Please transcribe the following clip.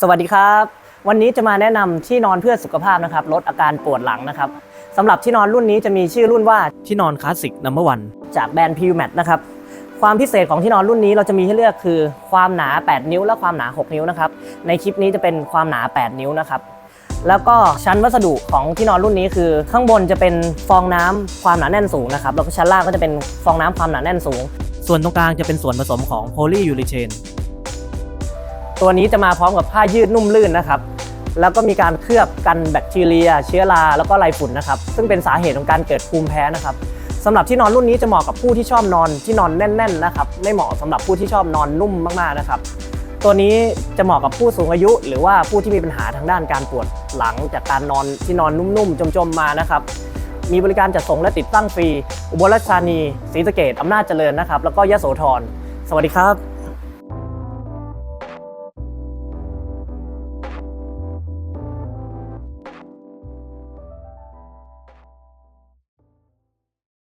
สวัสดีครับ วันนี้จะมาแนะนำที่นอนเพื่อสุขภาพนะครับลดอาการปวดหลังนะครับสำหรับที่นอนรุ่นนี้จะมีชื่อรุ่นว่าที่นอนคลาสสิกนัมเบอร์วันจากแบรนด์พิวแมทนะครับความพิเศษของที่นอนรุ่นนี้เราจะมีให้เลือกคือความหนา 8 นิ้ว และความหนา 6 นิ้วนะครับในคลิปนี้จะเป็นความหนา 8 นิ้วนะครับแล้วก็ชั้นวัสดุของที่นอนรุ่นนี้คือ ข้างบนจะเป็นฟองน้ำความหนาแน่นสูงนะครับแล้วก็ชั้นล่างก็จะเป็นฟองน้ำความหนาแน่นสูง ส่วนตรงกลางจะเป็นส่วนผสมของโพลียูริเชน ตัวนี้จะมาพร้อมกับผ้ายืดนุ่มลื่นนะครับ แล้วก็มีการเคลือบกันแบคทีเรีย เชื้อราแล้วก็ไรฝุ่นนะครับ ซึ่งเป็นสาเหตุของการเกิดภูมิแพ้นะครับสำหรับที่นอนรุ่นนี้จะเหมาะกับผู้ที่ชอบนอนที่นอนแน่นๆนะครับ ไม่เหมาะสำหรับผู้ที่ชอบนอนนุ่มมากๆนะครับ ตัวนี้จะเหมาะกับผู้สูงอายุ หรือว่าผู้ที่มีปัญหาทางด้านการปวดหลังจากการนอนที่นอนนุ่มๆจมๆมานะครับมีบริการจัดส่งและติดตั้งฟรี อุบลราชธานีศรีสะเกดอำนาจเจริญนะครับ แล้วก็ยะโสธร สวัสดีครับ